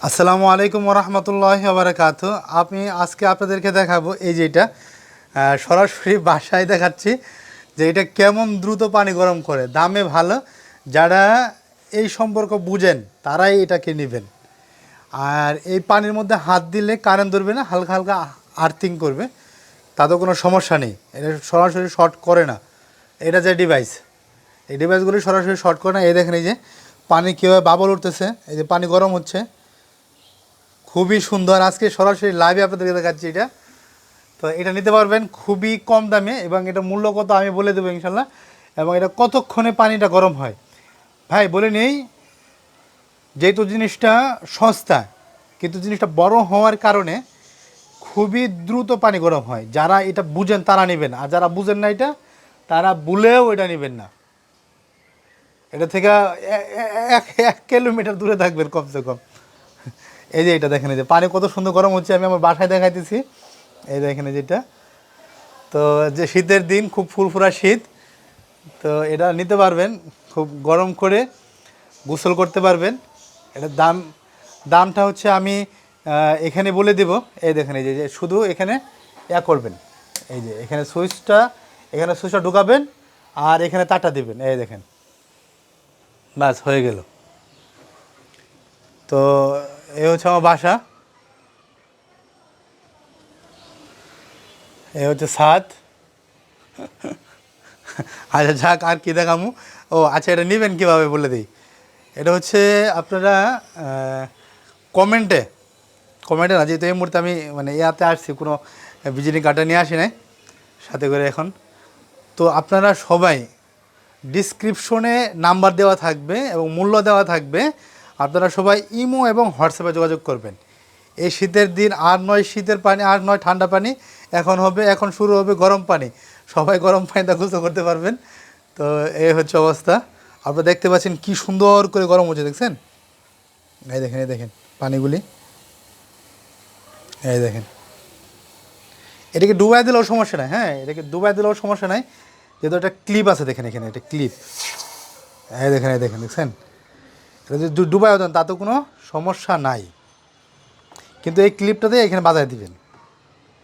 আসসালামু আলাইকুম রহমতুল্লাহ বারাকাত আমি আজকে আপনাদেরকে দেখাবো এই যেটা আহ, সরাসরি বাসায় দেখাচ্ছি যে এটা কেমন দ্রুত পানি গরম করে দামে ভালো। যারা এই সম্পর্ক বুঝেন তারাই এটাকে নেবেন। আর এই পানির মধ্যে হাত দিলে কারেন্ট ধরবে না হালকা হালকা আর্থিং করবে তাতে কোনো সমস্যা নেই। এটা সরাসরি শর্ট করে না। এটা যে ডিভাইস এই ডিভাইসগুলি সরাসরি শর্ট করে না। এই দেখেন এই যে পানি কীভাবে বাবল উঠতেছে এই যে পানি গরম হচ্ছে। খুবই সুন্দর। আজকে সরাসরি লাইভে আপনাদেরকে দেখাচ্ছি এটা। তো এটা নিতে পারবেন খুবই কম দামে এবং এটা মূল্য কত আমি বলে দেবো ইনশাল্লাহ। এবং এটা কতক্ষণে পানিটা গরম হয়? ভাই, বলে নেই, যেহেতু জিনিসটা সস্তা, কিন্তু জিনিসটা বড় হওয়ার কারণে খুবই দ্রুত পানি গরম হয়। যারা এটা বুঝেন, তারা নেবেন। আর যারা বুঝেন না এটা, তারা বুলেও এটা নেবেন না। এটা থেকে এক এক কিলোমিটার দূরে থাকবেন কমসে কম। এই যে এটা দেখেন, এই যে পানি কত সুন্দর গরম হচ্ছে, আমি আমার বাসায় দেখাইতেছি। এই দেখেন যেটা তো যে শীতের দিন, খুব ফুরফুরা শীত। তো এটা নিতে পারবেন, খুব গরম করে গোসল করতে পারবেন। এটা দাম, দামটা হচ্ছে আমি এখানে বলে দেব। এই দেখেন, এই যে যে শুধু এখানে ইয়া করবেন। এই যে, এখানে সুইচটা এখানে সুইচটা ঢুকাবেন আর এখানে তাটা দেবেন। এই দেখেন। ব্যাস হয়ে গেল। তো এই হচ্ছে আমার বাসা। এই হচ্ছে সাত আচ্ছা যাক, আর কি দেখামু? ও আচ্ছা এটা নেবেন কীভাবে বলে দিই? এটা হচ্ছে আপনারা কমেন্টে কমেন্টে না, যেহেতু এই মুহূর্তে আমি মানে ইয়াতে আসছি, কোনো ভিজিটিং কার্ডটা নিয়ে আসি নাই, সাথে করে এখন। তো আপনারা সবাই ডিসক্রিপশনে নাম্বার দেওয়া থাকবে এবং মূল্য দেওয়া থাকবে আপনারা সবাই ইমো এবং হোয়াটসঅ্যাপে যোগাযোগ করবেন। এই শীতের দিন আর নয় শীতের পানি, আর নয় ঠান্ডা পানি। এখন হবে, এখন শুরু হবে গরম পানি। সবাই গরম পানিতে গোসল করতে পারবেন। তো এই হচ্ছে অবস্থা। আপনারা দেখতে পাচ্ছেন কি সুন্দর করে গরম হচ্ছে, দেখছেন? এই দেখেন এই দেখেন পানিগুলি। এই দেখেন। এটাকে ডুবাই দিলেও সমস্যা নাই হ্যাঁ? এটাকে ডুবাই দিলেও সমস্যা নাই। যেহেতু একটা ক্লিপ আছে, দেখেন এখানে, একটা ক্লিপ। এই দেখেন এই দেখেন, দেখছেন? যদি ডুবাইও দেন তাতে কোনো সমস্যা নাই। কিন্তু এই ক্লিপটাতে এখানে বাজায় দিবেন।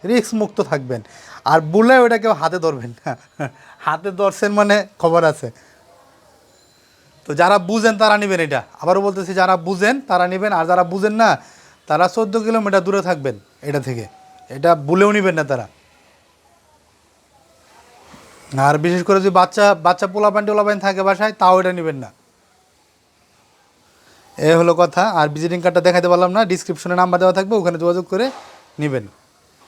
রিস্ক মুক্ত থাকবেন। আর বলে ওটা কেউ হাতে ধরবেন। না হাতে ধরছেন মানে খবর আছে। তো যারা বুঝেন, তারা নেবেন এটা। আবারও বলতেছি, যারা বুঝেন, তারা নেবেন। আর যারা বুঝেন না, তারা চোদ্দ কিলোমিটার দূরে থাকবেন এটা থেকে। এটা বলেও নেবেন না তারা। আর বিশেষ করে যদি বাচ্চা বাচ্চা পোলাপান টোলাপান থাকে বাসায়, তাও এটা নেবেন না। এ হলো কথা। আর ভিজিটিং কার্ডটা দেখাতে পারলাম না ডিসক্রিপশনে নাম্বার দেওয়া থাকবে, ওখানে যোগাযোগ করে নেবেন।